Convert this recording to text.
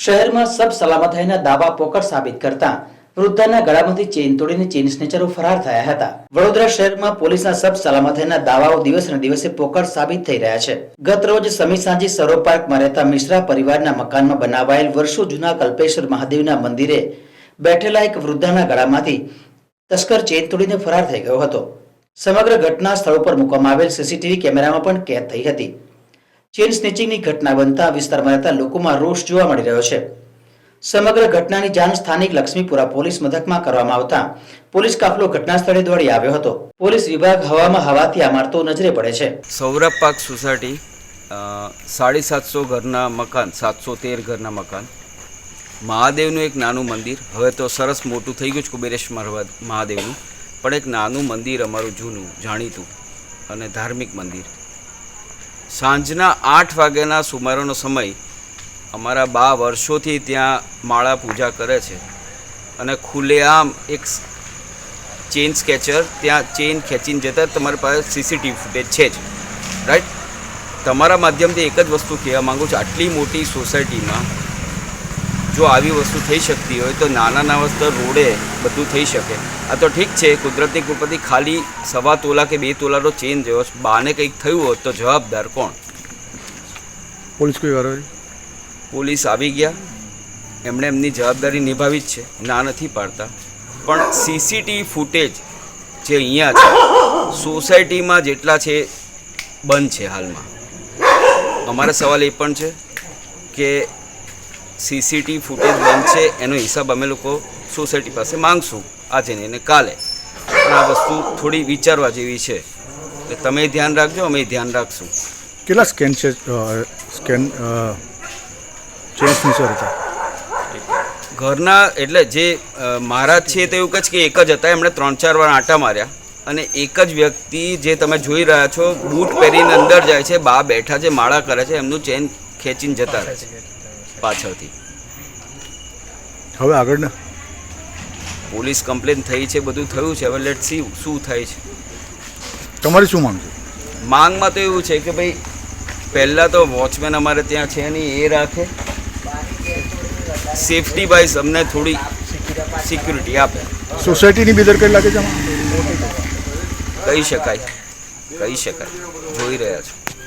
શહેરમાં સબ સલામતીના દાવા પોકળ સાબિત કરતા વૃદ્ધાના ગળામાંથી ચેઇન તોડીને ચેઇન સ્નેચરો ફરાર થયા હતા. વડોદરા શહેરમાં પોલીસના સબ સલામતીના દાવાઓ દિવસને દિવસે પોકળ સાબિત થઈ રહ્યા છે. ગત રોજ સમી સાંજે સરો પાર્કમાં રહેતા મિશ્રા પરિવારના મકાનમાં બનાવાયેલ વર્ષો જૂના કલ્પેશ્વર મહાદેવના મંદિરે બેઠેલા એક વૃદ્ધાના ગળામાંથી તસ્કર ચેઇન તોડીને ફરાર થઈ ગયો હતો. સમગ્ર ઘટના સ્થળ પર મૂકવામાં આવેલ સીસીટીવી કેમેરામાં પણ કેદ થઈ હતી. ચેઇન સ્નેચિંગની ઘટના બનતા વિસ્તારમાં રહેતા લોકોમાં રોષ જોવા મળી રહ્યો છે. સમગ્ર ઘટનાની જાણ સ્થાનિક લક્ષ્મીપુરા પોલીસ મથકમાં કરવામાં આવતા પોલીસ કાફલો ઘટના સ્થળે દોડી આવ્યો હતો. પોલીસ વિભાગ હવામાં હવાથી મારતો નજરે પડે છે. સૌરભ પાક સોસાયટી સાડી સાતસો ઘરના મકાન, સાતસો તેર ઘરના મકાન. મહાદેવનું એક નાનું મંદિર. હવે તો સરસ મોટું થઈ ગયું છે કુબેરેશ્વર મહાદેવનું. પણ એક નાનું મંદિર અમારું જૂનું, જાણીતું અને ધાર્મિક મંદિર. સાંજના આઠ વાગ્યાના સુમારોનો સમય અમારા બા વર્ષોથી ત્યાં માળા પૂજા કરે છે અને ખુલ્લેઆમ એક ચેન સ્કેચર ત્યાં ચેઇન ખેંચીને જતા તમારી પાસે સીસીટીવી ફૂટેજ છે જ. રાઈટ? તમારા માધ્યમથી એક જ વસ્તુ કહેવા માગું છું. આટલી મોટી સોસાયટીમાં જો આવી વસ્તુ થઈ શકતી હોય તો નાના નાના સ્તર રોડે બધું થઈ શકે. આ તો ઠીક છે કુદરતી કૃપાથી ખાલી સવા તોલા કે બે તોલાનો ચેન રહ્યો. બાને કંઈક થયું હોત તો જવાબદાર કોણ? પોલીસ કોઈ વાર પોલીસ આવી ગયા. એમણે એમની જવાબદારી નિભાવી જ છે. ના નથી પાડતા. પણ સીસીટીવી ફૂટેજ જે અહીંયા છે સોસાયટીમાં જેટલા છે બંધ છે હાલમાં. અમારો સવાલ એ પણ છે કે સીસીટીવી ફૂટેજ બંધ છે એનો હિસાબ અમે લોકો સોસાયટી પાસે માંગશું. આજે ને કાલે. પણ આ વસ્તુ થોડી વિચારવા જેવી છે. એટલે તમે ધ્યાન રાખજો અમે ધ્યાન રાખશું. કેટલા સ્કેન છે સ્કેન ચેન્જની સર ઘરના એટલે જે મહારાજ છે તે એવું છે કે એક જ હતા એમણે ત્રણ ચાર વાર આંટા માર્યા. અને એક જ વ્યક્તિ જે તમે જોઈ રહ્યા છો બૂટ પહેરીને અંદર જાય છે બા બેઠા છે માળા કરે છે એમનું ચેન ખેંચીને જતા રહે છે. પાછળથી. હવે આગળના? પોલીસ કમ્પ્લેન થઈ છે બધું થયું છે. હવે લેટ સી શું થાય છે. તમારી શું માંગ છે? માંગમાં તો એવું છે કે ભાઈ પહેલાં તો વોચમેન અમારે ત્યાં છે નહીં એ રાખે. સેફટી વાઇઝ અમને થોડી સિક્યુરિટી આપે. સોસાયટીની બેદરકારી લાગે છે કહી શકાય. કહી શકાય. જોઈ રહ્યા છો.